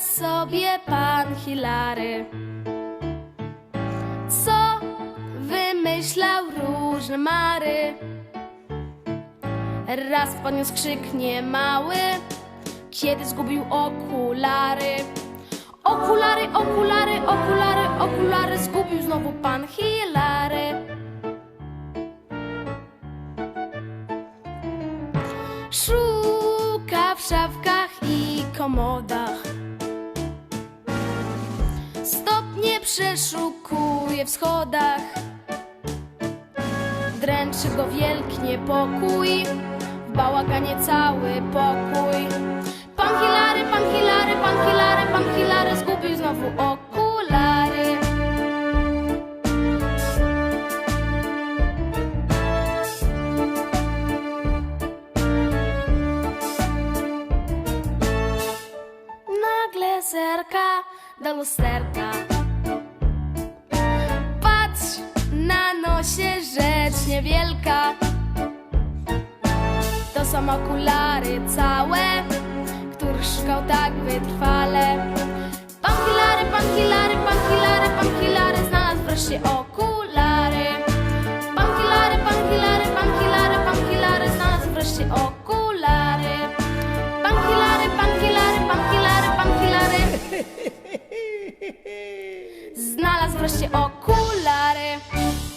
sobie pan Hilary. Co wymyślał różne mary. Raz podniósł krzyk niemały, kiedy zgubił okulary. Okulary, okulary, okulary, okulary, zgubił znowu pan Hilary. Szuka w szafkach i komodach. Stopnie przeszukuje w schodach. Dręczy go wielki niepokój, w bałaganie cały pokój. Pan Hilary, pan Hilary, pan Hilary, pan Hilary zgubił znowu okulary. Nagle zerka do lusterka. Patrz, na nosie rzecz niewielka. To są okulary całe, których szukał tak wytrwale. Pan Hilary, pan Hilary, pan Hilary, pan Hilary znalazł wreszcie okulary. Znalazł wreszcie okulary.